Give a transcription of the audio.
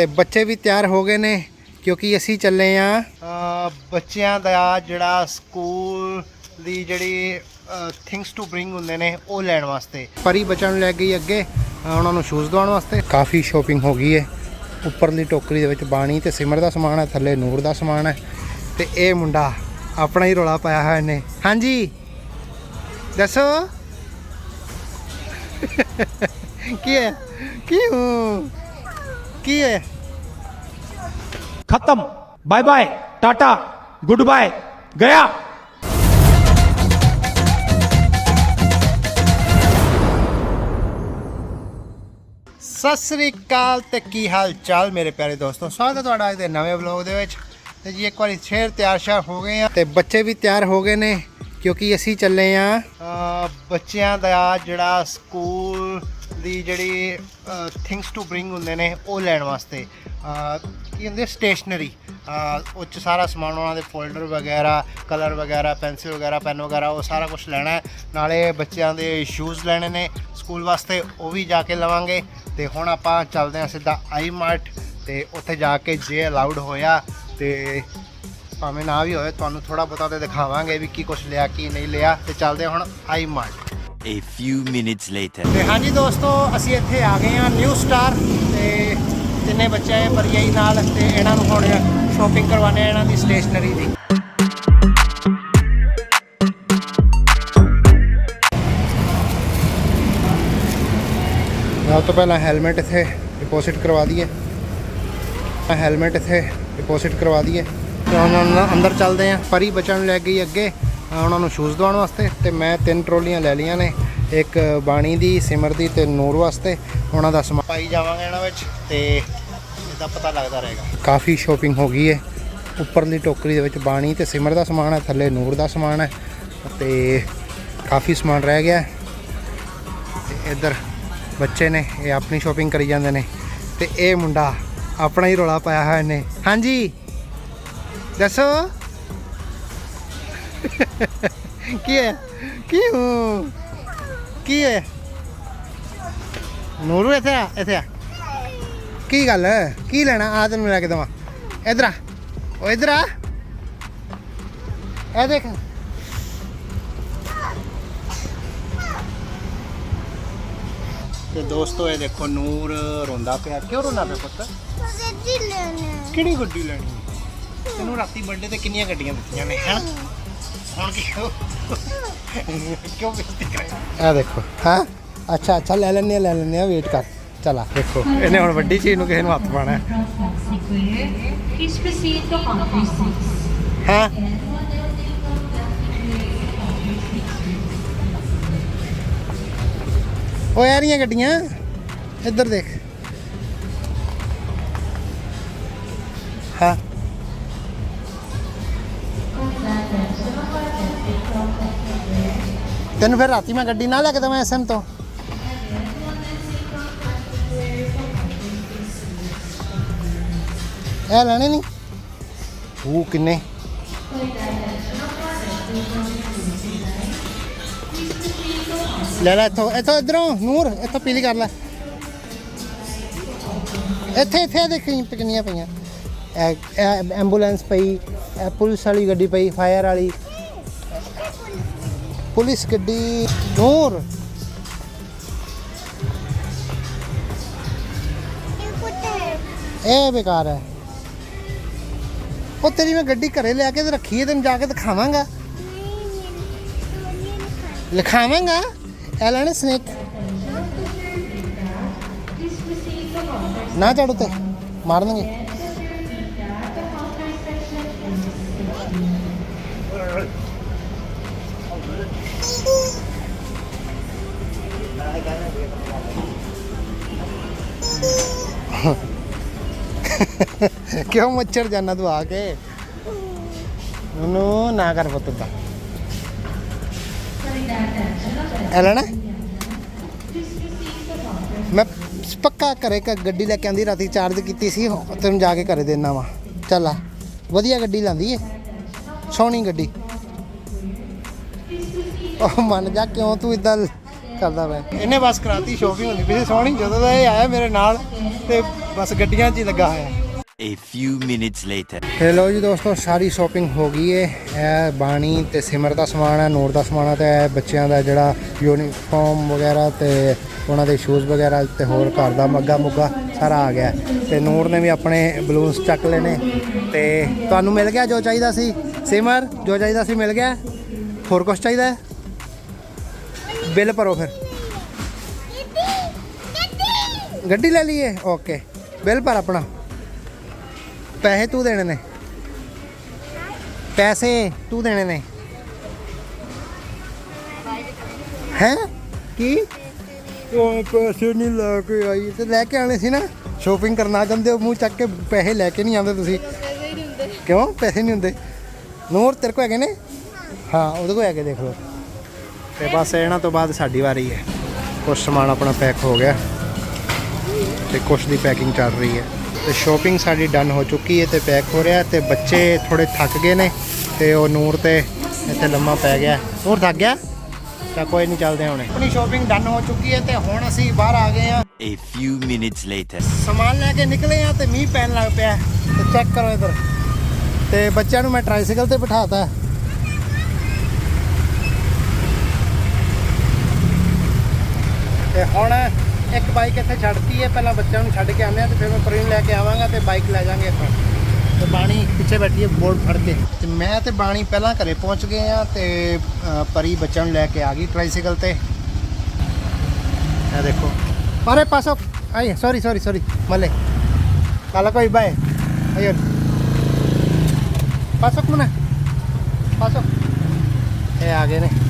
ਤੇ ਬੱਚੇ ਵੀ ਤਿਆਰ ਹੋ ਗਏ ਨੇ ਕਿਉਂਕਿ ਅਸੀਂ ਚੱਲੇ ਆ। ਬੱਚਿਆਂ ਦਾ ਜਿਹੜਾ ਸਕੂਲ ਦੀ ਜਿਹੜੀ ਥਿੰਗਸ ਟੂ ਬ੍ਰਿੰਗ ਹੁੰਦੇ ਨੇ ਉਹ ਲੈਣ ਵਾਸਤੇ। ਪਰੀ ਬੱਚਿਆਂ ਨੂੰ ਲੈ ਗਈ ਅੱਗੇ ਉਹਨਾਂ ਨੂੰ ਸ਼ੂਜ਼ ਦਵਾਉਣ ਵਾਸਤੇ। ਕਾਫੀ ਸ਼ੋਪਿੰਗ ਹੋ ਗਈ ਹੈ ਉੱਪਰਲੀ ਟੋਕਰੀ ਦੇ ਵਿੱਚ ਬਾਣੀ ਤੇ ਸਿਮਰ ਦਾ ਸਮਾਨ ਹੈ ਥੱਲੇ ਨੂਰ ਦਾ ਸਮਾਨ ਹੈ। ਤੇ ਇਹ ਮੁੰਡਾ ਆਪਣਾ ਹੀ ਰੋਲਾ ਪਾਇਆ ਹੋਇਆ ਇਹਨੇ। ਹਾਂਜੀ। ਦੱਸੋ। ਕੀ ਹੈ? ਕਿਉਂ ਕੀ ਹੋਇਆ ਖਤਮ। Bye bye Tata goodbye ਗਿਆ ਸਤਿ ਸ੍ਰੀ ਅਕਾਲ ਤੇ ਕੀ ਹਾਲ ਚਾਲ ਮੇਰੇ ਪਿਆਰੇ ਦੋਸਤੋ? ਸਵਾਗਤ ਹੈ ਤੁਹਾਡਾ ਅੱਜ ਦੇ ਨਵੇਂ ਵਲੌਗ ਦੇ ਵਿੱਚ। ਤੇ ਜੀ ਇੱਕ ਵਾਰੀ ਸ਼ੇਰ ਤਿਆਰ ਸ਼ਾਰ ਹੋ ਗਏ ਆ ਤੇ ਬੱਚੇ ਵੀ ਤਿਆਰ ਹੋ ਗਏ ਨੇ ਕਿਉਂਕਿ ਅਸੀਂ ਚੱਲੇ ਆ ਬੱਚਿਆਂ ਦਾ ਜਿਹੜਾ ਸਕੂਲ ਦੀ ਜਿਹੜੀ ਥਿੰਗਸ ਟੂ ਬ੍ਰਿੰਗ ਹੁੰਦੇ ਨੇ, ਉਹ ਲੈਣ ਵਾਸਤੇ। ਕੀ ਹੁੰਦੇ ਸਟੇਸ਼ਨਰੀ ਉਹ 'ਚ ਸਾਰਾ ਸਮਾਨ ਉਹਨਾਂ ਦੇ ਫੋਲਡਰ ਵਗੈਰਾ ਕਲਰ ਵਗੈਰਾ ਪੈਨਸਿਲ ਵਗੈਰਾ ਪੈਨ ਵਗੈਰਾ, ਉਹ ਸਾਰਾ ਕੁਝ ਲੈਣਾ ਹੈ। ਨਾਲੇ ਬੱਚਿਆਂ ਦੇ ਸ਼ੂਜ਼ ਲੈਣੇ ਨੇ ਸਕੂਲ ਵਾਸਤੇ, ਉਹ ਵੀ ਜਾ ਕੇ ਲਵਾਂਗੇ। ਤੇ ਹੁਣ ਆਪਾਂ ਚੱਲਦੇ ਹਾਂ ਸਿੱਧਾ ਆਈ ਮਾਰਟ ਤੇ ਉੱਥੇ ਜਾ ਕੇ ਜੇ ਅਲਾਉਡ ਹੋਇਆ, ਤੇ ਭਾਵੇਂ ਨਾ ਵੀ ਹੋਵੇ, ਤੁਹਾਨੂੰ ਥੋੜਾ ਬਹੁਤਾ ਤੇ ਦਿਖਾਵਾਂਗੇ ਵੀ ਕੀ ਕੁਝ ਲਿਆ, ਕੀ ਨਹੀਂ ਲਿਆ। ਤੇ ਚੱਲਦੇ ਹਾਂ ਹੁਣ ਆਈ ਮਾਰਟ A few minutes later. ਤੇ ਹਾਂਜੀ ਦੋਸਤੋ, ਅਸੀਂ ਇੱਥੇ ਆ ਗਏ ਹਾਂ ਨਿਊ ਸਟਾਰ ਤੇ ਤਿੰਨੇ ਬੱਚੇ ਆਏ ਪਰਿਆਈ ਨਾਲ ਤੇ ਇਹਨਾਂ ਨੂੰ ਹੁਣ ਸ਼ਾਪਿੰਗ ਕਰਵਾਉਣੇ ਆ ਇਹਨਾਂ ਦੀ ਸਟੇਸ਼ਨਰੀ ਦੀ। ਸਭ ਤੋਂ ਪਹਿਲਾਂ ਹੈਲਮਟ ਇੱਥੇ ਡਿਪੋਜ਼ਿਟ ਕਰਵਾ ਦਈਏ। ਹੈਲਮਟ ਇੱਥੇ ਡਿਪੋਜ਼ਿਟ ਕਰਵਾ ਦਈਏ। ਤੇ ਹੁਣ ਅੰਦਰ ਚੱਲਦੇ ਆਂ ਪਰੀ ਬੱਚਿਆਂ ਨੂੰ ਲੈ ਗਈ ਅੱਗੇ। ਉਹਨਾਂ ਨੂੰ ਸ਼ੂਜ਼ ਦਵਾਉਣ ਵਾਸਤੇ ਤੇ ਮੈਂ ਤਿੰਨ ਟਰੋਲੀਆਂ ਲੈ ਲਈਆਂ ਨੇ। ਇੱਕ ਬਾਣੀ ਦੀ, ਸਿਮਰ ਦੀ ਤੇ ਨੂਰ ਵਾਸਤੇ। ਉਹਨਾਂ ਦਾ ਸਮਾਨ ਪਾਈ ਜਾਵਾਂਗੇ ਇਹਨਾਂ ਵਿੱਚ ਤੇ ਇਹਦਾ ਪਤਾ ਲੱਗਦਾ ਰਹੇਗਾ। ਕਾਫੀ ਸ਼ੋਪਿੰਗ ਹੋ ਗਈ ਹੈ। ਉੱਪਰਲੀ ਟੋਕਰੀ ਦੇ ਵਿੱਚ ਬਾਣੀ ਤੇ ਸਿਮਰ ਦਾ ਸਮਾਨ ਹੈ, ਥੱਲੇ ਨੂਰ ਦਾ ਸਮਾਨ ਹੈ ਤੇ ਕਾਫੀ ਸਮਾਨ ਰਹਿ ਗਿਆ ਹੈ। ਤੇ ਇੱਧਰ ਬੱਚੇ ਨੇ, ਇਹ ਆਪਣੀ ਸ਼ੋਪਿੰਗ ਕਰੀ ਜਾਂਦੇ ਨੇ। ਤੇ ਇਹ ਮੁੰਡਾ ਆਪਣਾ ਹੀ ਰੋਲਾ ਪਾਇਆ ਹੋਇਆ ਇਹਨੇ। ਹਾਂਜੀ। ਦੱਸੋ। ਕੀ ਹੈ? ਕਿਉਂ ਕੀ ਹੈ? ਨੂਰੂ ਇੱਥੇ ਆ ਇੱਥੇ ਆ। ਕੀ ਗੱਲ ਹੈ? ਕੀ ਲੈਣਾ? ਆ ਤੈਨੂੰ ਲੈ ਕੇ ਦਵਾਂ। ਇਧਰ ਆ। ਉਹ ਇਧਰ ਆ। ਇਹ ਦੇਖ। ਤੇ ਦੋਸਤੋ ਇਹ ਦੇਖੋ ਨੂਰ ਰੋਂਦਾ ਪਿਆ। ਕਿਉਂ ਰੋਂਦਾ ਪਿਆ ਪੁੱਤ? ਗੱਡੀ ਲੈਣਾ ਕਿਹੜੀ ਗੱਡੀ ਲੈਣੀ? ਤੈਨੂੰ ਰਾਤੀ ਬਰਥਡੇ ਤੇ ਕਿੰਨੀਆਂ ਗੱਡੀਆਂ ਦਿੱਤੀਆਂ ਨੇ ਹਨ ਹੁਣ ਕੀ ਕਿਉਂ ਬੇਇੱਜ਼ਤੀ ਕਰੇ ਆ ਦੇਖੋ, ਹਾਂ? ਅੱਛਾ ਅੱਛਾ, ਲੈ ਲੈਣੇ ਲੈ ਲੈਣੇ ਵੇਟ ਕਰ। ਚਲਾ ਦੇਖੋ। ਇਹਨੇ ਹੁਣ ਵੱਡੀ ਚੀਜ਼ ਨੂੰ ਕਿਸੇ ਨੂੰ ਹੱਥ ਪਾਣਾ ਹੈ। Please proceed to counter six. ਹਾਂ? ਉਹ ਆ ਰਹੀਆਂ ਗੱਡੀਆਂ। ਇੱਧਰ ਦੇਖ। ਤੈਨੂੰ ਫਿਰ ਰਾਤੀ ਮੈਂ ਗੱਡੀ ਨਾ ਲੈ ਕੇ ਦਵਾਂ ਐਸਐਮ ਤੋਂ। ਇਹ ਲੈਣੇ ਨਹੀਂ? ਉਹ ਕਿੰਨੇ? ਲੈ ਲੈ ਇੱਥੋਂ ਇੱਥੋਂ ਇਧਰੋਂ, ਨੂਰ, ਇੱਥੋਂ ਪੀਲੀ ਕਰ ਲੈ। ਇੱਥੇ ਇੱਥੇ ਦੇਖੀ ਕਿੰਨੀਆਂ ਪਈਆਂ। ਐਂਬੂਲੈਂਸ ਪਈ ਪੁਲਿਸ ਵਾਲੀ ਗੱਡੀ ਪਈ, ਫਾਇਰ ਵਾਲੀ। ਪੁਲਿਸ ਗੱਡੀ ਨੂਰ ਇਹ ਬੇਕਾਰ ਹੈ। ਉਹ ਤੇਰੀ ਮੈਂ ਗੱਡੀ ਘਰੇ ਲੈ ਕੇ ਤੇ ਰੱਖੀ ਹੈ ਤੈਨੂੰ ਜਾ ਕੇ ਦਿਖਾਵਾਂਗਾ। ਲਿਖਾਵਾਂਗਾ। ਲੈਣੇ ਸਨੇਕ। ਨਾ ਚੜੋ ਤੇ ਮਾਰ ਦੇਣਗੇ। ਕਿਉਂ ਮੱਛਰ ਜਾਨਾ ਤੂੰ ਆ ਕੇ? ਨੂੰ ਨਾ ਕਰ ਪੁੱਤ ਦਾ ਇਹ ਲੈਣਾ ਮੈਂ ਪੱਕਾ ਘਰੇ ਕ ਗੱਡੀ ਲੈ ਕੇ ਆਂਦੀ, ਰਾਤੀ ਚਾਰਜ ਕੀਤੀ ਸੀ ਤੈਨੂੰ ਜਾ ਕੇ ਘਰੇ ਦੇਣਾ ਵਾ। ਚੱਲ ਆ, ਵਧੀਆ ਗੱਡੀ ਲਾਂਦੀ ਏ। ਸੋਹਣੀ ਗੱਡੀ। ਉਹ ਮੰਨ ਜਾ ਕਿਉਂ ਤੂੰ ਇਦਾਂ ਕਰਦਾ ਵੇ ਇਹਨੇ ਬਸ ਕਰਾਤੀ ਸ਼ੋਪਿੰਗ ਹੁੰਦੀ। ਸੀ ਸੋਹਣੀ ਜਦੋਂ ਦਾ ਇਹ ਆਇਆ ਮੇਰੇ ਨਾਲ ਤੇ ਬਸ ਗੱਡੀਆਂ 'ਚ ਹੀ ਲੱਗਾ ਹੋਇਆ। A few minutes later. ਤੇ ਲੋ ਜੀ ਦੋਸਤੋ ਸਾਰੀ ਸ਼ਾਪਿੰਗ ਹੋ ਗਈ ਏ। ਇਹ ਬਾਣੀ ਤੇ ਸਿਮਰ ਦਾ ਸਮਾਨ ਹੈ ਨੂਰ ਦਾ ਸਮਾਨ ਹੈ ਤੇ ਇਹ ਬੱਚਿਆਂ ਦਾ ਜਿਹੜਾ ਯੂਨੀਫਾਰਮ ਵਗੈਰਾ ਤੇ ਉਹਨਾਂ ਦੇ ਸ਼ੂਜ਼ ਵਗੈਰਾ ਤੇ ਹੋਰ ਘਰ ਦਾ ਮੱਗਾ ਮੁੱਗਾ ਸਾਰਾ ਆ ਗਿਆ। ਤੇ ਨੂਰ ਨੇ ਵੀ ਆਪਣੇ ਬਲੂਨਸ ਚੱਕ ਲਏ ਨੇ। ਤੇ ਤੁਹਾਨੂੰ ਮਿਲ ਗਿਆ ਜੋ ਚਾਹੀਦਾ ਸੀ? ਸਿਮਰ ਜੋ ਚਾਹੀਦਾ ਸੀ ਮਿਲ ਗਿਆ? ਹੋਰ ਕੁਝ ਚਾਹੀਦਾ ਹੈ? ਬਿੱਲ ਭਰੋ ਫਿਰ। ਗੱਡੀ ਲੈ ਲਈਏ? ਓਕੇ ਬਿੱਲ ਭਰ ਆਪਣਾ। ਪੈਸੇ ਤੂੰ ਦੇਣੇ ਨੇ। ਪੈਸੇ ਤੂੰ ਦੇਣੇ ਨੇ। ਹੈ? ਕੀ? ਉਹ ਪੈਸੇ ਨਹੀਂ ਲੈ ਕੇ ਆਈ। ਤੇ ਲੈ ਕੇ ਆਣੇ ਸੀ ਨਾ? ਸ਼ੋਪਿੰਗ ਕਰਨਾ ਚਾਹੁੰਦੇ ਹੋ ਮੂੰਹ ਚੱਕ ਕੇ ਪੈਸੇ ਲੈ ਕੇ ਨਹੀਂ ਆਉਂਦੇ ਤੁਸੀਂ। ਕਿਉਂ? ਪੈਸੇ ਨਹੀਂ ਹੁੰਦੇ। ਨੂਰ ਤੇਰੇ ਕੋ ਹੈਗੇ ਨੇ? ਹਾਂ ਉਹਦੇ ਕੋ ਹੈਗੇ ਦੇਖ ਲਓ। ਤੇ ਬਸ ਇਹਨਾਂ ਤੋਂ ਬਾਅਦ ਸਾਡੀ ਵਾਰੀ ਹੈ। ਕੁਝ ਸਮਾਨ ਆਪਣਾ ਪੈਕ ਹੋ ਗਿਆ ਤੇ ਕੁਛ ਦੀ ਪੈਕਿੰਗ ਚੱਲ ਰਹੀ ਹੈ। ਤੇ ਸ਼ਾਪਿੰਗ ਸਾਡੀ ਡਨ ਹੋ ਚੁੱਕੀ ਹੈ ਤੇ ਪੈਕ ਹੋ ਰਿਹਾ ਤੇ ਬੱਚੇ ਥੋੜੇ ਥੱਕ ਗਏ ਨੇ ਤੇ ਉਹ ਨੂਰ ਤੇ ਇੱਥੇ ਲੰਮਾ ਪੈ ਗਿਆ। ਨੂਰ ਥੱਕ ਗਿਆ? ਤਾਂ ਕੋਈ ਨਹੀਂ ਚੱਲਦੇ ਹੁਣੇ। ਆਪਣੀ ਸ਼ਾਪਿੰਗ ਡਨ ਹੋ ਚੁੱਕੀ ਹੈ ਤੇ ਹੁਣ ਅਸੀਂ ਬਾਹਰ ਆ ਗਏ ਆ A few minutes later. ਸਮਾਨ ਲੈ ਕੇ ਨਿਕਲੇ ਆ ਤੇ ਮੀਂਹ ਪੈਣ ਲੱਗ ਪਿਆ ਤੇ ਚੈੱਕ ਕਰੋ ਇਧਰ। ਤੇ ਬੱਚਿਆਂ ਨੂੰ ਮੈਂ ਟ੍ਰਾਈਸਾਈਕਲ ਤੇ ਬਿਠਾਤਾ ਤੇ ਹੁਣ ਇੱਕ ਬਾਈਕ ਇੱਥੇ ਛੱਡਤੀ ਹੈ ਪਹਿਲਾਂ ਬੱਚਿਆਂ ਨੂੰ ਛੱਡ ਕੇ ਆਉਂਦੇ ਆ ਤੇ ਫਿਰ ਮੈਂ ਪਰੀਨ ਲੈ ਕੇ ਆਵਾਂਗਾ ਤੇ ਬਾਈਕ ਲੈ ਜਾਾਂਗੇ ਆਪਾਂ ਤੇ ਬਾਣੀ ਪਿੱਛੇ ਬੈਠੀ ਹੈ ਬੋਰਡ ਫੜ ਕੇ ਤੇ ਮੈਂ ਤੇ ਬਾਣੀ ਪਹਿਲਾਂ ਘਰੇ ਪਹੁੰਚ ਗਏ ਆ ਤੇ ਪਰੀ ਬੱਚਿਆਂ ਨੂੰ ਲੈ ਕੇ ਆ ਗਈ ਟ੍ਰਾਈਸਾਈਕਲ ਤੇ ਇਹ ਦੇਖੋ ਪਰੇ pasok. Ay, sorry, sorry, sorry. Mali. Kala ਕੋਈ iba eh. Ayun. Pasok mo. Pasok. Eh, ਆ ਗਏ ਨੇ